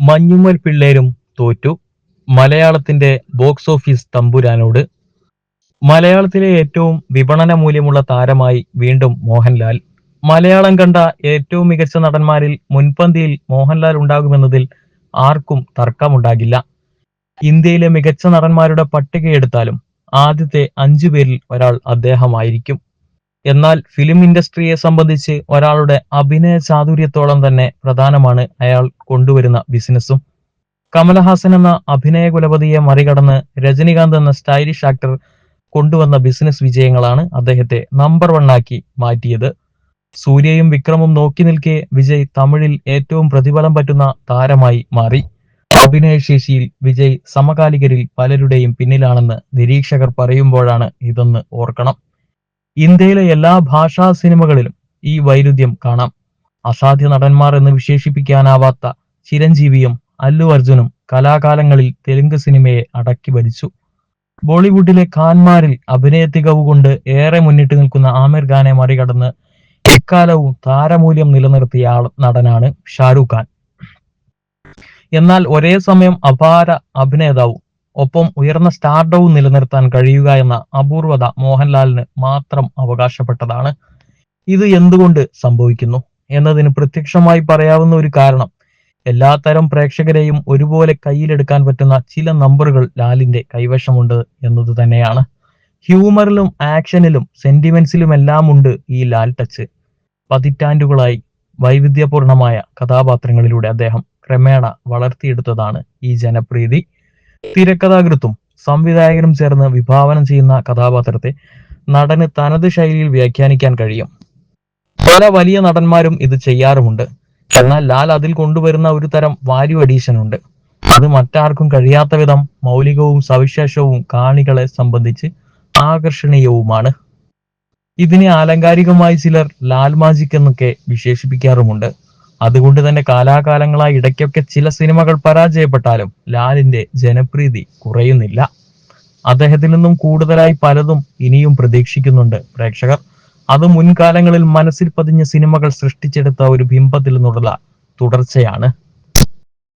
മഞ്ഞുമ്മൽ പിള്ളേരും തോറ്റു. മലയാളത്തിന്റെ ബോക്സ് ഓഫീസ് തമ്പുരാനോട്. മലയാളത്തിലെ ഏറ്റവും വിപണന മൂല്യമുള്ള താരമായി വീണ്ടും മോഹൻലാൽ. മലയാളം കണ്ട ഏറ്റവും മികച്ച നടന്മാരിൽ മുൻപന്തിയിൽ മോഹൻലാൽ ഉണ്ടാകുമെന്നതിൽ ആർക്കും തർക്കമുണ്ടാകില്ല. ഇന്ത്യയിലെ മികച്ച നടന്മാരുടെ പട്ടികയെടുത്താലും ആദ്യത്തെ അഞ്ചു പേരിൽ ഒരാൾ അദ്ദേഹമായിരിക്കും. എന്നാൽ ഫിലിം ഇൻഡസ്ട്രിയെ സംബന്ധിച്ച് ഒരാളുടെ അഭിനയ ചാതുര്യത്തോളം തന്നെ പ്രധാനമാണ് അയാൾ കൊണ്ടുവരുന്ന ബിസിനസ്സും കമലഹാസൻ എന്ന അഭിനയ കുലപതിയെ മറികടന്ന് രജനികാന്ത് എന്ന സ്റ്റൈലിഷ് ആക്ടർ കൊണ്ടുവന്ന ബിസിനസ് വിജയങ്ങളാണ് അദ്ദേഹത്തെ നമ്പർ വൺ ആക്കി മാറ്റിയത്. സൂര്യയും വിക്രമും നോക്കി നിൽക്കെ വിജയ് തമിഴിൽ ഏറ്റവും പ്രതിഫലം പറ്റുന്ന താരമായി മാറി. അഭിനയശേഷിയിൽ വിജയ് സമകാലികരിൽ പലരുടെയും പിന്നിലാണെന്ന് നിരീക്ഷകർ പറയുമ്പോഴാണ് ഇതൊന്ന് ഓർക്കണം. ഇന്ത്യയിലെ എല്ലാ ഭാഷാ സിനിമകളിലും ഈ വൈരുദ്ധ്യം കാണാം. അസാധ്യ നടന്മാർ എന്ന് വിശേഷിപ്പിക്കാനാവാത്ത ചിരഞ്ജീവിയും അല്ലു അർജുനും കലാകാലങ്ങളിൽ തെലുങ്ക് സിനിമയെ അടക്കി ഭരിച്ചു. ബോളിവുഡിലെ ഖാൻമാരിൽ അഭിനയ തികവ് കൊണ്ട് ഏറെ മുന്നിട്ട് നിൽക്കുന്ന ആമിർ ഖാനെ മറികടന്ന് എക്കാലവും താരമൂല്യം നിലനിർത്തിയ ആൾ നടനാണ് ഷാരൂഖ് ഖാൻ. എന്നാൽ ഒരേ സമയം അപാര അഭിനേതാവും ഒപ്പം ഉയർന്ന സ്റ്റാർഡവും നിലനിർത്താൻ കഴിയുക എന്ന അപൂർവത മോഹൻലാലിന് മാത്രം അവകാശപ്പെട്ടതാണ്. ഇത് എന്തുകൊണ്ട് സംഭവിക്കുന്നു? എന്നതിന് പ്രത്യക്ഷമായി പറയാവുന്ന ഒരു കാരണം എല്ലാത്തരം പ്രേക്ഷകരെയും ഒരുപോലെ കയ്യിലെടുക്കാൻ പറ്റുന്ന ചില നമ്പറുകൾ ലാലിന്റെ കൈവശമുണ്ട് എന്നത് തന്നെയാണ്. ഹ്യൂമറിലും ആക്ഷനിലും സെന്റിമെന്റ്സിലും എല്ലാം ഉണ്ട് ഈ ലാൽ ടച്ച്. പതിറ്റാണ്ടുകളായി വൈവിധ്യപൂർണമായ കഥാപാത്രങ്ങളിലൂടെ അദ്ദേഹം ക്രമേണ വളർത്തിയെടുത്തതാണ് ഈ ജനപ്രീതി. തിരക്കഥാകൃത്തും സംവിധായകനും ചേർന്ന് വിഭാവനം ചെയ്യുന്ന കഥാപാത്രത്തെ നടന് തനത് ശൈലിയിൽ വ്യാഖ്യാനിക്കാൻ കഴിയും. പല വലിയ നടന്മാരും ഇത് ചെയ്യാറുമുണ്ട്. എന്നാൽ ലാൽ അതിൽ കൊണ്ടുവരുന്ന ഒരു തരം വാല്യൂ അഡീഷൻ ഉണ്ട്. അത് മറ്റാർക്കും കഴിയാത്ത വിധം മൗലികവും സവിശേഷവും കാണികളെ സംബന്ധിച്ച് ആകർഷണീയവുമാണ്. ഇതിനെ ആലങ്കാരികമായി ചിലർ ലാൽ മാജിക് എന്നൊക്കെ വിശേഷിപ്പിക്കാറുമുണ്ട്. അതുകൊണ്ട് തന്നെ കാലാകാലങ്ങളായി ഇടയ്ക്കൊക്കെ ചില സിനിമകൾ പരാജയപ്പെട്ടാലും ലാലിന്റെ ജനപ്രീതി കുറയുന്നില്ല. അദ്ദേഹത്തിൽ നിന്നും കൂടുതലായി പലതും ഇനിയും പ്രതീക്ഷിക്കുന്നുണ്ട് പ്രേക്ഷകർ. അത് മുൻകാലങ്ങളിൽ മനസ്സിൽ പതിഞ്ഞ സിനിമകൾ സൃഷ്ടിച്ചെടുത്ത ഒരു ബിംബത്തിൽ നിന്നുള്ള തുടർച്ചയാണ്.